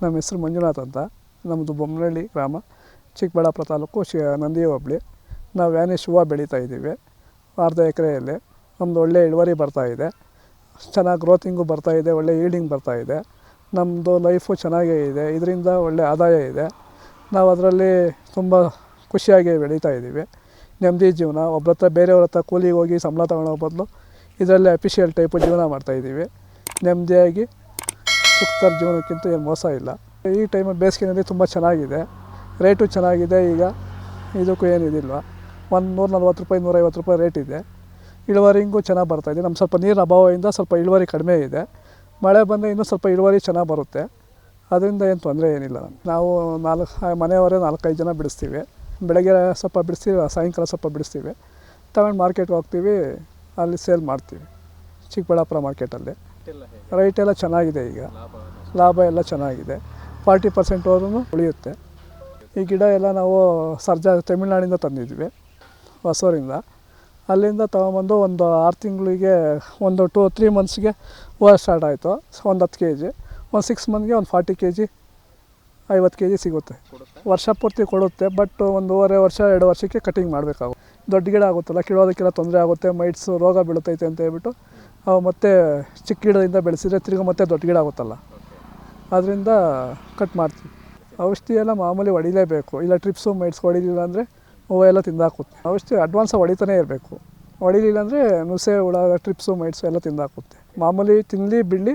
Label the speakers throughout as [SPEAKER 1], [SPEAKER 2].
[SPEAKER 1] ನಮ್ಮ ಹೆಸರು ಮಂಜುನಾಥ್ ಅಂತ. ನಮ್ಮದು ಬೊಮ್ಮನಹಳ್ಳಿ ಗ್ರಾಮ, ಚಿಕ್ಕಬಳ್ಳಾಪುರ ತಾಲೂಕು ಶಿ ನಂದಿ ಹೋಬ್ಳಿ ನಾವು ವ್ಯಾನಿಷ್ ಹೂವು ಬೆಳೀತಾ ಇದ್ದೀವಿ, ಅರ್ಧ ಎಕರೆಯಲ್ಲಿ. ನಮ್ಮದು ಒಳ್ಳೆ ಇಳುವರಿ ಬರ್ತಾಯಿದೆ ಚೆನ್ನಾಗಿ ಗ್ರೋತಿಂಗು ಬರ್ತಾಯಿದೆ ಒಳ್ಳೆ ಈಲ್ಡಿಂಗ್ ಬರ್ತಾಯಿದೆ ನಮ್ಮದು ಲೈಫು ಚೆನ್ನಾಗೇ ಇದೆ, ಇದರಿಂದ ಒಳ್ಳೆ ಆದಾಯ ಇದೆ. ನಾವು ಅದರಲ್ಲಿ ತುಂಬ ಖುಷಿಯಾಗಿ ಬೆಳೀತಾ ಇದ್ದೀವಿ. ನೆಮ್ಮದಿ ಜೀವನ ಒಬ್ರ ಹತ್ರ ಬೇರೆಯವ್ರ ಹತ್ರ ಕೂಲಿಗೆ ಹೋಗಿ ಸಂಬಳ ತಗೊಳ್ಳೋ ಬದಲು, ಇದರಲ್ಲೇ ಅಫಿಷಿಯಲ್ ಟೈಪು ಜೀವನ ಮಾಡ್ತಾಯಿದ್ದೀವಿ ನೆಮ್ಮದಿಯಾಗಿ ಸುಖಕರ ಜೀವನಕ್ಕಿಂತ ಏನು ಮೋಸ ಇಲ್ಲ. ಈ ಟೈಮಲ್ಲಿ ಬೇಸಿಗೆನಲ್ಲಿ ತುಂಬ ಚೆನ್ನಾಗಿದೆ. ರೇಟು ಚೆನ್ನಾಗಿದೆ ಈಗ. ಇದಕ್ಕೂ ಏನಿದಿಲ್ಲ ಒಂದು ನೂರ ನಲ್ವತ್ತು ರೂಪಾಯಿ, ನೂರೈವತ್ತು ರೂಪಾಯಿ ರೇಟ್ ಇದೆ. ಇಳುವರಿಗೂ ಚೆನ್ನಾಗಿ ಬರ್ತಾಯಿದೆ ನಮ್ಮ ಸ್ವಲ್ಪ ನೀರಿನ ಅಭಾವದಿಂದ ಸ್ವಲ್ಪ ಇಳುವರಿ ಕಡಿಮೆ ಇದೆ. ಮಳೆ ಬಂದರೆ ಇನ್ನೂ ಸ್ವಲ್ಪ ಇಳುವರಿ ಚೆನ್ನಾಗಿ ಬರುತ್ತೆ. ಅದರಿಂದ ಏನು ತೊಂದರೆ ಏನಿಲ್ಲ. ನಾವು ನಾಲ್ಕು ಮನೆಯವರೇ ನಾಲ್ಕೈದು ಜನ ಬಿಡಿಸ್ತೀವಿ. ಬೆಳಗ್ಗೆ ಸ್ವಲ್ಪ ಬಿಡಿಸ್ತೀವಿ, ಸಾಯಂಕಾಲ ಸ್ವಲ್ಪ ಬಿಡಿಸ್ತೀವಿ. ತಗೊಂಡು ಮಾರ್ಕೆಟ್ಗೆ ಹೋಗ್ತೀವಿ. ಅಲ್ಲಿ ಸೇಲ್ ಮಾಡ್ತೀವಿ. ಚಿಕ್ಕಬಳ್ಳಾಪುರ ಮಾರ್ಕೆಟಲ್ಲಿ ರೈಟ್ ಎಲ್ಲ ಚೆನ್ನಾಗಿದೆ ಈಗ. ಲಾಭ ಎಲ್ಲ ಚೆನ್ನಾಗಿದೆ. ಫಾರ್ಟಿ ಪರ್ಸೆಂಟ್ವರೆಗೂ ಉಳಿಯುತ್ತೆ. ಈ ಗಿಡ ಎಲ್ಲ ನಾವು ಸರ್ಜಾ ತಮಿಳ್ನಾಡಿಂದ ತಂದಿದ್ವಿ ಹೊಸೂರಿಂದ. ಅಲ್ಲಿಂದ ತೊಗೊಂಬಂದು ಒಂದು ಆರು ತಿಂಗಳಿಗೆ ಒಂದು ಟೂ ತ್ರೀ ಮಂತ್ಸ್ಗೆ ಹೂವು ಸ್ಟಾರ್ಟ್ ಆಯಿತು. ಒಂದು ಹತ್ತು ಕೆ ಜಿ ಒಂದು ಸಿಕ್ಸ್ ಮಂತ್ಗೆ ಒಂದು ಫಾರ್ಟಿ ಕೆ ಜಿ ಐವತ್ತು ಕೆ ಜಿ ಸಿಗುತ್ತೆ ವರ್ಷ ಪೂರ್ತಿ ಕೊಡುತ್ತೆ ಬಟ್ ಒಂದೂವರೆ ವರ್ಷ ಎರಡು ವರ್ಷಕ್ಕೆ ಕಟಿಂಗ್ ಮಾಡಬೇಕಾಗುತ್ತೆ. ದೊಡ್ಡ ಗಿಡ ಆಗುತ್ತಲ್ಲ, ಕೀಳೋದಕ್ಕೆಲ್ಲ ತೊಂದರೆ ಆಗುತ್ತೆ, ಮೈಟ್ಸು ರೋಗ ಬೀಳುತ್ತೈತೆ ಅಂತ ಹೇಳ್ಬಿಟ್ಟು ಅವು ಮತ್ತೆ ಚಿಕ್ಕ ಗಿಡದಿಂದ ಬೆಳೆಸಿದ್ರೆ ತಿರ್ಗಿ ಮತ್ತೆ ದೊಡ್ಡ ಗಿಡ ಆಗುತ್ತಲ್ಲ. ಅದರಿಂದ ಕಟ್ ಮಾಡ್ತೀವಿ. ಔಷಧಿ ಎಲ್ಲ ಮಾಮೂಲಿ ಹೊಡಿಲೇಬೇಕು. ಇಲ್ಲ ಟ್ರಿಪ್ಸು, ಮೈಟ್ಸ್ ಹೊಡಿಲಿಲ್ಲ ಅಂದರೆ ಹೂವು ಎಲ್ಲ ತಿಂದಾಕುತ್ತೆ. ಔಷಧಿ ಅಡ್ವಾನ್ಸ್ ಹೊಡಿತಾನೆ ಇರಬೇಕು. ಹೊಡಿಲಿಲ್ಲ ಅಂದರೆ ನುಸೆ, ಹುಳ, ಟ್ರಿಪ್ಸು, ಮೈಟ್ಸು ಎಲ್ಲ ತಿಂದಾಕುತ್ತೆ. ಮಾಮೂಲಿ ತಿನ್ನಲಿ ಬಿಡಲಿ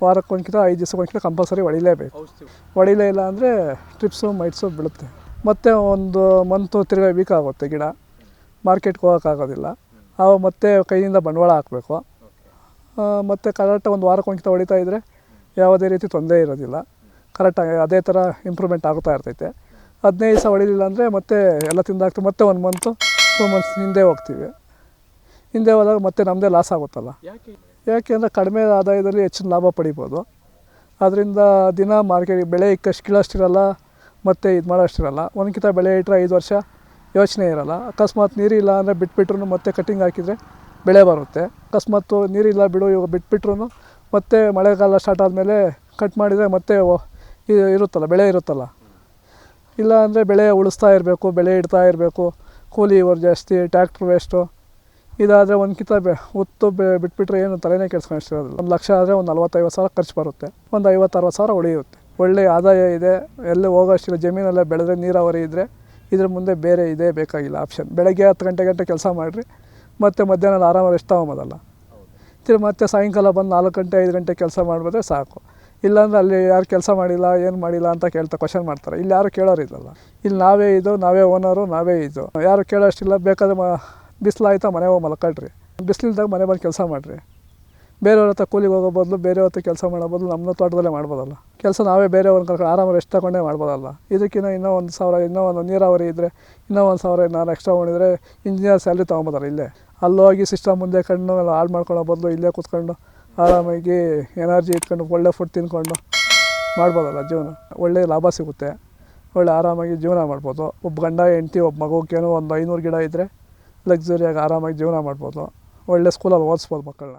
[SPEAKER 1] ವಾರಕ್ಕೊಂದ್ಕಿಂತ ಐದು ದಿವಸಕ್ಕೊಂದ್ಕಿಂತ ಕಂಪಲ್ಸರಿ ಹೊಡಿಲೇಬೇಕು. ಹೊಡಿಲೇ ಇಲ್ಲ ಅಂದರೆ ಟ್ರಿಪ್ಸು, ಮೈಟ್ಸು ಬೀಳುತ್ತೆ. ಮತ್ತು ಒಂದು ಮಂತು ತಿರ್ಗಿ ವೀಕ್ ಆಗುತ್ತೆ ಗಿಡ. ಮಾರ್ಕೆಟ್ಗೆ ಹೋಗೋಕ್ಕಾಗೋದಿಲ್ಲ ಅವಾಗ ಮತ್ತೆ ಕೈಯಿಂದ ಬಂಡವಾಳ ಹಾಕಬೇಕು. ಮತ್ತು ಕರೆಕ್ಟ್ ಒಂದು ವಾರಕ್ಕೆ ಒಂದ್ಕಿತ ಹೊಡಿತಾ ಇದ್ದರೆ ಯಾವುದೇ ರೀತಿ ತೊಂದರೆ ಇರೋದಿಲ್ಲ. ಕರೆಕ್ಟಾಗಿ ಅದೇ ಥರ ಇಂಪ್ರೂವ್ಮೆಂಟ್ ಆಗುತ್ತಾ ಇರ್ತೈತೆ. ಹದಿನೈದು ದಿವಸ ಹೊಡಿಲಿಲ್ಲ ಅಂದರೆ ಮತ್ತೆ ಎಲ್ಲ ತಿಂದಾಗ್ತು. ಮತ್ತೆ ಒಂದು ಮಂತು ಟೂ ಮಂತ್ಸ್ ಹಿಂದೆ ಹೋಗ್ತೀವಿ. ಹಿಂದೆ ಹೋದಾಗ ಮತ್ತೆ ನಮ್ಮದೇ ಲಾಸ್ ಆಗುತ್ತಲ್ಲ. ಯಾಕೆ? ಅಂದರೆ ಕಡಿಮೆ ಆದಾಯದಲ್ಲಿ ಹೆಚ್ಚಿನ ಲಾಭ ಪಡಿಬೋದು. ಅದರಿಂದ ದಿನ ಮಾರ್ಕೆಟ್ ಬೆಳೆ ಇಕ್ಕಷ್ಟು ಕೀಳೋಷ್ಟಿರಲ್ಲ ಮತ್ತು ಇದು ಮಾಡೋಷ್ಟಿರಲ್ಲ. ಒಂದ್ಕಿಂತ ಬೆಳೆ ಇಟ್ಟರೆ ಐದು ವರ್ಷ ಯೋಚನೆ ಇರಲ್ಲ. ಅಕಸ್ಮಾತ್ ನೀರಿಲ್ಲ ಅಂದರೆ ಬಿಟ್ಬಿಟ್ರು ಮತ್ತೆ ಕಟಿಂಗ್ ಹಾಕಿದರೆ ಬೆಳೆ ಬರುತ್ತೆ. ಅಕಸ್ಮಾತ್ ನೀರಿಲ್ಲ ಬಿಡು, ಇವಾಗ ಬಿಟ್ಬಿಟ್ರು ಮತ್ತೆ ಮಳೆಗಾಲ ಸ್ಟಾರ್ಟ್ ಆದಮೇಲೆ ಕಟ್ ಮಾಡಿದರೆ ಮತ್ತೆ ಇರುತ್ತಲ್ಲ, ಬೆಳೆ ಇರುತ್ತಲ್ಲ. ಇಲ್ಲ ಅಂದರೆ ಬೆಳೆ ಉಳಿಸ್ತಾ ಇರಬೇಕು, ಬೆಳೆ ಇಡ್ತಾ ಇರಬೇಕು. ಕೂಲಿ ಇವರು ಜಾಸ್ತಿ ಟ್ಯಾಕ್ಟ್ರ್ ವೇಸ್ಟು ಇದಾದರೆ ಒಂದು ಕಿತ ಬೆ, ಉತ್ತು ಬಿಟ್ಬಿಟ್ರೆ ಏನು ತಲೆನೇ ಕೆಡ್ಸ್ಕೊಂಡಿರೋದಿಲ್ಲ ಒಂದು ಲಕ್ಷ ಆದರೆ ಒಂದು ನಲ್ವತ್ತೈವತ್ತು ಸಾವಿರ ಖರ್ಚು ಬರುತ್ತೆ. ಒಂದು ಐವತ್ತು ಅರವತ್ತು ಸಾವಿರ ಉಳಿಯುತ್ತೆ. ಒಳ್ಳೆಯ ಆದಾಯ ಇದೆ. ಎಲ್ಲೇ ಹೋಗೋಷ್ಟಿಲ್ಲ ಜಮೀನಲ್ಲೇ ಬೆಳೆದ್ರೆ ನೀರಾವರಿ ಇದ್ದರೆ ಇದ್ರ ಮುಂದೆ ಬೇರೆ ಇದೇ ಬೇಕಾಗಿಲ್ಲ ಆಪ್ಷನ್ ಬೆಳಗ್ಗೆ ಹತ್ತು ಗಂಟೆ ಗಂಟೆ ಕೆಲಸ ಮಾಡಿರಿ, ಮತ್ತು ಮಧ್ಯಾಹ್ನ ಆರಾಮ ರೆಸ್ಟ್ ತೊಗೊಂಬೋದಲ್ಲ ತಿರು ಮತ್ತೆ ಸಾಯಂಕಾಲ ಬಂದು ನಾಲ್ಕು ಗಂಟೆ, ಐದು ಗಂಟೆ ಕೆಲಸ ಮಾಡಿದ್ರೆ ಸಾಕು. ಇಲ್ಲಾಂದ್ರೆ ಅಲ್ಲಿ ಯಾರು ಕೆಲಸ ಮಾಡಿಲ್ಲ, ಏನು ಮಾಡಿಲ್ಲ ಅಂತ ಕೇಳ್ತಾ ಕ್ವಶನ್ ಮಾಡ್ತಾರೆ. ಇಲ್ಲಿ ಯಾರು ಕೇಳೋರಿಲ್ಲಲ್ಲ ಇಲ್ಲಿ ನಾವೇ ಇದು, ನಾವೇ ಓನರು ನಾವೇ ಇದು. ಯಾರು ಕೇಳೋಷ್ಟಿಲ್ಲ, ಬೇಕಾದ್ರೆ ಮ ಬಿಸಿಲಾಯ್ತಾ ಮನೆ ಹೋಗಿ ಮಲ್ಕೊಳ್ರಿ. ಬಿಸಿಲಿದ್ದಾಗ ಮನೆ ಬಂದು ಕೆಲಸ ಮಾಡಿರಿ. ಬೇರೆಯವ್ರ ಹತ್ರ ಕೂಲಿಗೆ ಹೋಗೋ ಬದಲು ಬೇರೆಯವ್ರ ಹತ್ರ ಕೆಲಸ ಮಾಡೋ ಬದಲು ನಮ್ಮ ತೋಟದಲ್ಲೇ ಮಾಡ್ಬೋದಲ್ಲ. ಕೆಲಸ ನಾವೇ ಬೇರೆಯವ್ರನ್ನ ಕರ್ಕೊಂಡು ಆರಾಮ ರೆಸ್ಟ್ ತಗೊಂಡೇ ಮಾಡ್ಬೋದಲ್ಲ ಇದಕ್ಕಿಂತ ಇನ್ನೂ ಒಂದು ಸಾವಿರ, ಇನ್ನೂ ಒಂದು ನೀರಾವರಿ ಇದ್ದರೆ ಇನ್ನೂ ಒಂದು ಸಾವಿರ, ಇನ್ನೂ ಎಕ್ಸ್ಟ್ರಾ ಮಾಡಿದರೆ ಇಂಜಿನಿಯರ್ ಸ್ಯಾಲ್ರಿ ತೊಗೊಬೋದಲ್ಲ ಇಲ್ಲೇ. ಅಲ್ಲೋಗಿ ಸಿಸ್ಟಮ್ ಮುಂದೆ ಕಣ್ಣು ಹಾಳು ಮಾಡ್ಕೊಳ್ಳೋ ಬದಲು ಇಲ್ಲೇ ಕೂತ್ಕೊಂಡು ಆರಾಮಾಗಿ ಎನರ್ಜಿ ಇಟ್ಕೊಂಡು ಒಳ್ಳೆ ಫುಡ್ ತಿಂದ್ಕೊಂಡು ಮಾಡ್ಬೋದಲ್ಲ ಜೀವನ. ಒಳ್ಳೆಯ ಲಾಭ ಸಿಗುತ್ತೆ. ಒಳ್ಳೆ ಆರಾಮಾಗಿ ಜೀವನ ಮಾಡ್ಬೋದು. ಒಬ್ಬ ಗಂಡ, ಹೆಂಡ್ತಿ, ಒಬ್ಬ ಮಗುಗೇನೋ ಒಂದು ಐನೂರು ಗಿಡ ಇದ್ದರೆ ಲಕ್ಸುರಿಯಾಗಿ ಆರಾಮಾಗಿ ಜೀವನ ಮಾಡ್ಬೋದು. ಒಳ್ಳೆ ಸ್ಕೂಲಲ್ಲಿ ಓದಿಸ್ಬೋದು ಮಕ್ಕಳನ್ನ.